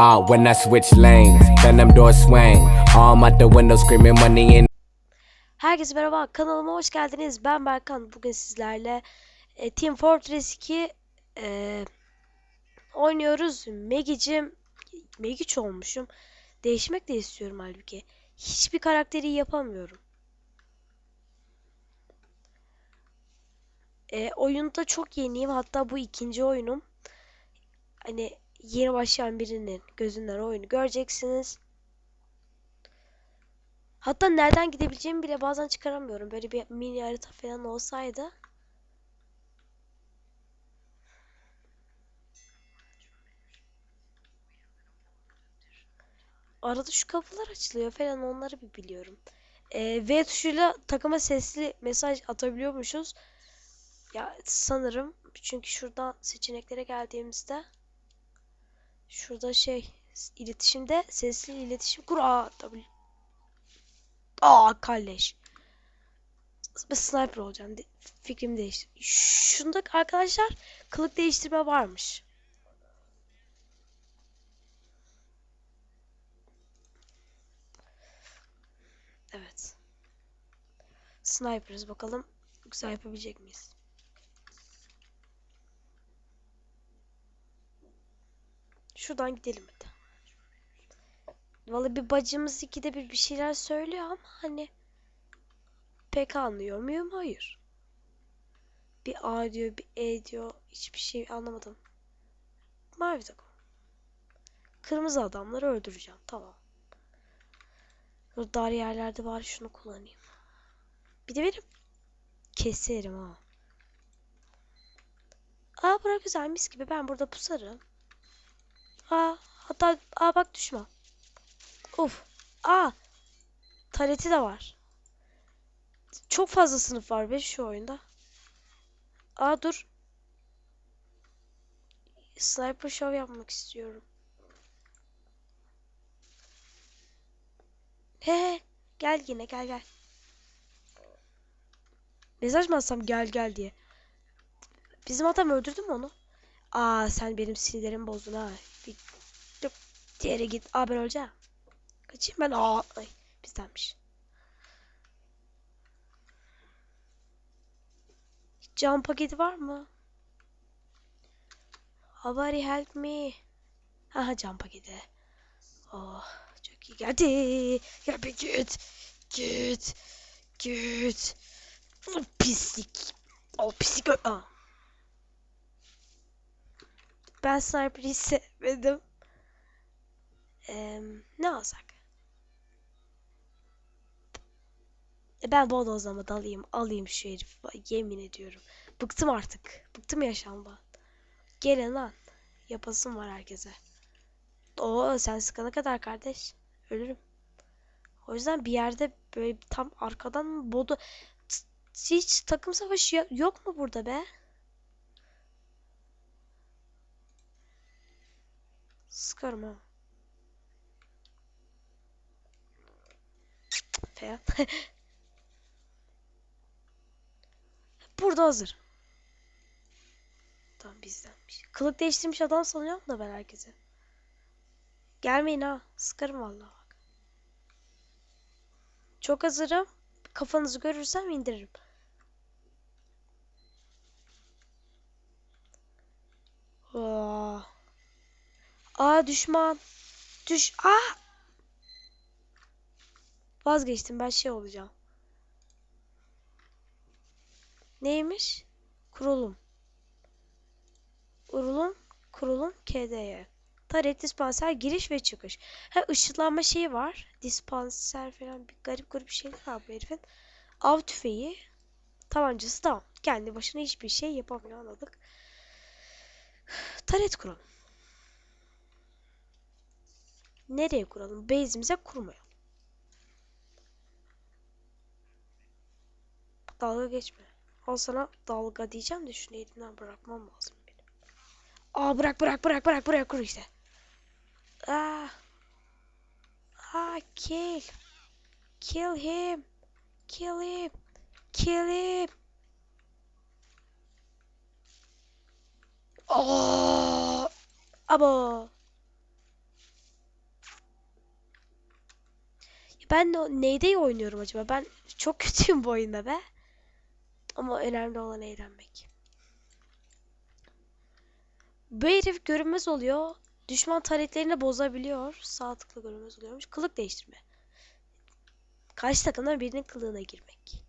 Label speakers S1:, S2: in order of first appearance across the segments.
S1: Ah, when I switch lanes, then them doors swing. Arm out the window screaming money in
S2: Herkese merhaba, kanalıma hoş geldiniz. Ben Berkan. Bugün sizlerle e, Team Fortress 2 e, oynuyoruz. Megicim, Megiç olmuşum. Değişmek de istiyorum halbuki. Hiçbir karakteri yapamıyorum. E, oyunda çok yeniyim. Hatta bu ikinci oyunum. Hani yeni başlayan birinin gözünden oyunu göreceksiniz. Hatta nereden gidebileceğimi bile bazen çıkaramıyorum. Böyle bir mini harita falan olsaydı. Arada şu kapılar açılıyor falan onları bir biliyorum. Ee, V tuşuyla takıma sesli mesaj atabiliyormuşuz. Ya sanırım çünkü şuradan seçeneklere geldiğimizde şurada şey iletişimde sesli iletişim kur Aa, tabii. Aa kalleş. Ben sniper olacağım. De fikrimi değiştir. Şunda arkadaşlar kılık değiştirme varmış. Evet. Sniper'ız bakalım güzel yapabilecek miyiz? Şuradan gidelim hadi. Vallahi bir bacımız ikide bir bir şeyler söylüyor ama hani pek anlıyor muyum? Hayır. Bir A diyor, bir E diyor. Hiçbir şey anlamadım. Mavi takım. Kırmızı adamları öldüreceğim. Tamam. Burada dar yerlerde var. Şunu kullanayım. Bir de benim keserim ha. Aa bura güzel mis gibi. Ben burada pusarım. Aa hatta aa bak düşman. Of. Aa. Taleti de var. Çok fazla sınıf var be şu oyunda. Aa dur. Sniper show yapmak istiyorum. He, gel yine gel gel. Mesaj mı atsam gel gel diye. Bizim adam öldürdü mü onu? Aa sen benim sinirlerimi bozdun ha. Dur, diğeri git. Aa ben öleceğim. Kaçayım ben. Aa, ay, bizdenmiş. Can paketi var mı? Somebody help me. Aha can paketi. Oh çok iyi geldi. Ya bir git. Git. Git. Oh, pislik. O pislik. ö- Aa. Ben sniper'ı sevmedim. Eee, ne alsak? E ben bodozlama dalayım. Alayım şu herifi. Yemin ediyorum. Bıktım artık. Bıktım yaşamdan. Gelin lan. Yapasım var herkese. Oo sen sıkana kadar kardeş. Ölürüm. O yüzden bir yerde böyle tam arkadan bodu... T- Hiç takım savaşı yo- yok mu burada be? Sıkarım ha. Falan. Burada hazır. Tamam bizdenmiş. Kılık değiştirmiş adam sanıyorum da ben herkese. Gelmeyin ha. Sıkarım vallahi bak. Çok hazırım. Kafanızı görürsem indiririm. Aa, Aa düşman. Düş. Aa! Vazgeçtim ben şey olacağım. Neymiş? Kurulum. Urulum, kurulum, KDY. Taret, dispanser, giriş ve çıkış. Ha ışınlanma şeyi var. Dispanser falan bir garip garip şeyler var bu herifin. Av tüfeği. Tabancası tamam. Kendi başına hiçbir şey yapamıyor anladık. Taret kuralım. Nereye kuralım? Base'imize kurmayalım. Dalga geçme. Al sana dalga diyeceğim de şunu elinden bırakmam lazım benim. Aa bırak bırak bırak bırak bırak kur işte. Aa. Aa kill. Kill him. Kill him. Kill him. Aa. Abo. Ben de neyde oynuyorum acaba? Ben çok kötüyüm bu oyunda be. Ama önemli olan eğlenmek. Bu herif görünmez oluyor. Düşman taretlerini bozabiliyor. Sağ tıkla görünmez oluyormuş. Kılık değiştirme. Karşı takımdan birinin kılığına girmek.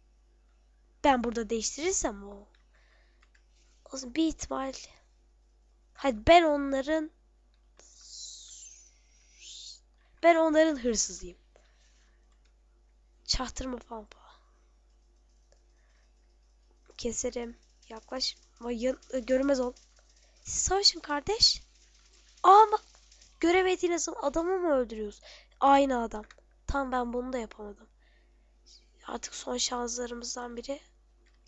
S2: Ben burada değiştirirsem o. O zaman bir ihtimal. Hadi ben onların ben onların hırsızıyım. Çahtırma pampa. Keserim. Yaklaş. Vay, görünmez ol. Siz savaşın kardeş. Ama göremediğiniz adamı mı öldürüyoruz? Aynı adam. Tam ben bunu da yapamadım. Artık son şanslarımızdan biri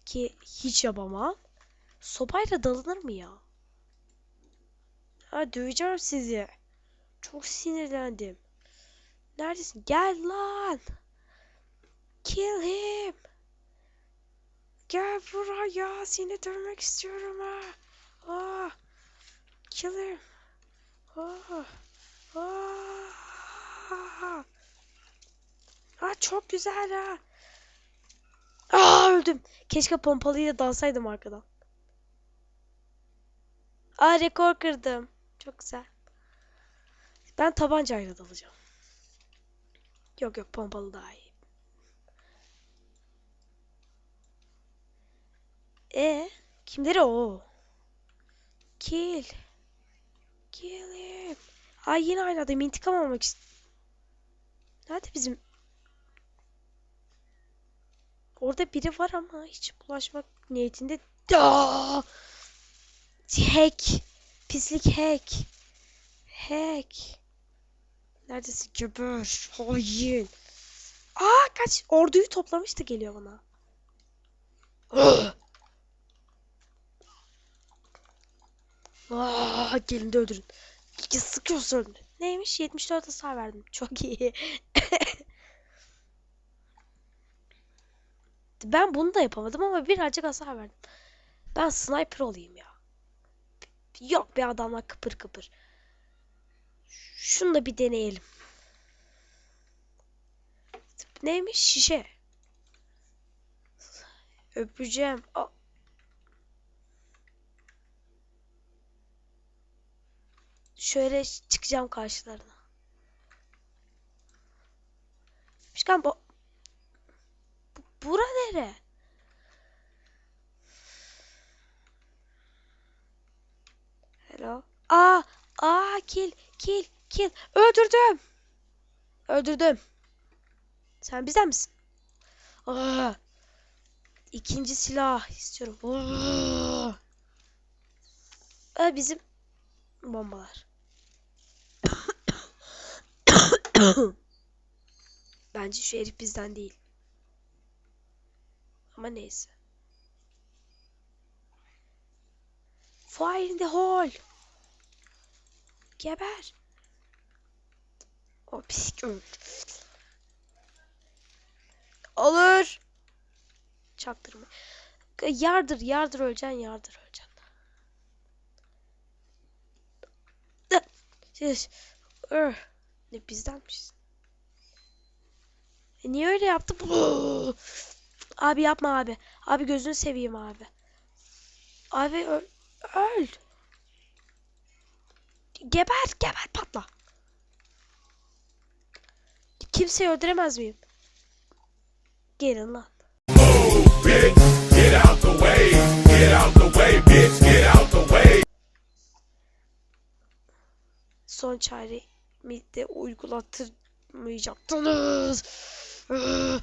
S2: ki hiç yapamam. Sopayla dalınır mı ya? Ha döveceğim sizi. Çok sinirlendim. Neredesin? Gel lan. Kill him. Gel buraya. Seni dövmek istiyorum ha. Ah. Kill him. Ah. Ah. Ah çok güzel ha. Aa öldüm. Keşke pompalıyla dalsaydım arkadan. Aa rekor kırdım. Çok güzel. Ben tabancayla dalacağım. Yok yok pompalı daha iyi. E kimleri o? Kill. Kill him. Ay yine aynı adam intikam almak ist. Nerede bizim? Orada biri var ama hiç bulaşmak niyetinde. Aa! Hack. Pislik hack. Hack. Neredesin geber? Hain. Aa kaç orduyu toplamıştı geliyor bana. Aa, gelin de öldürün. Ya sıkıyorsun. Neymiş? 74 hasar verdim. Çok iyi. ben bunu da yapamadım ama birazcık hasar verdim. Ben sniper olayım ya. Yok be adamlar kıpır kıpır. Şunu da bir deneyelim. Neymiş? Şişe. Öpeceğim. Aa. Şöyle çıkacağım karşılarına. Çıkan bu. bu bura nere? Hello. Aa, aa kill, kill, kill. Öldürdüm. Öldürdüm. Sen bizden misin? Aa, ikinci silah istiyorum. Aa, bizim bombalar. Bence şu herif bizden değil. Ama neyse. Fire in the hole. Geber. O pislik öldü. Olur. Çaktırma. Yardır, yardır öleceksin, yardır öleceksin. Ör. Ne bizdenmiş. E niye öyle yaptı? bu? Abi yapma abi. Abi gözünü seveyim abi. Abi öl. Öl. Geber, geber patla. Kimseyi öldüremez miyim? Gelin lan. Son çaremi de uygulatırmayacaktınız. Öl.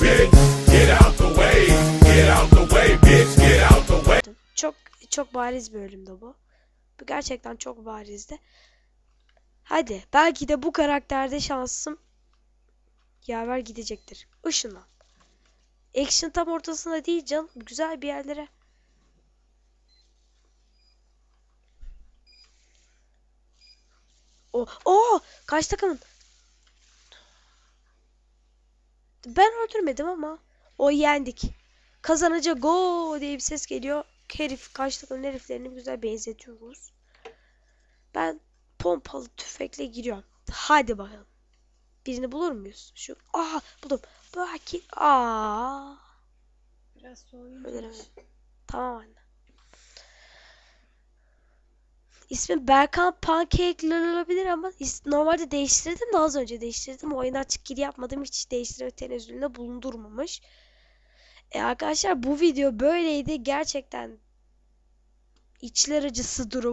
S3: Bitch. Get out the way. Get out the way, bitch. Get out the way.
S2: Çok çok bariz bir ölümdü bu. Bu gerçekten çok barizdi. Hadi belki de bu karakterde şansım yaver gidecektir. Işınlan. Action tam ortasında değil canım. Güzel bir yerlere. O, o kaç takımın? Ben öldürmedim ama o yendik. Kazanacak go diye bir ses geliyor. Herif karşı takımın heriflerini güzel benzetiyoruz. Ben pompalı tüfekle giriyorum. Hadi bakalım. Birini bulur muyuz? Şu aa buldum. Belki aa.
S4: Biraz.
S2: Ölürüm. Tamam anne. İsmi Berkan Pancake olabilir ama normalde değiştirdim de az önce değiştirdim. Oyuna açık gir yapmadım. Hiç değiştirme tenezzülünde bulundurmamış. E arkadaşlar bu video böyleydi. Gerçekten içler acısı durum.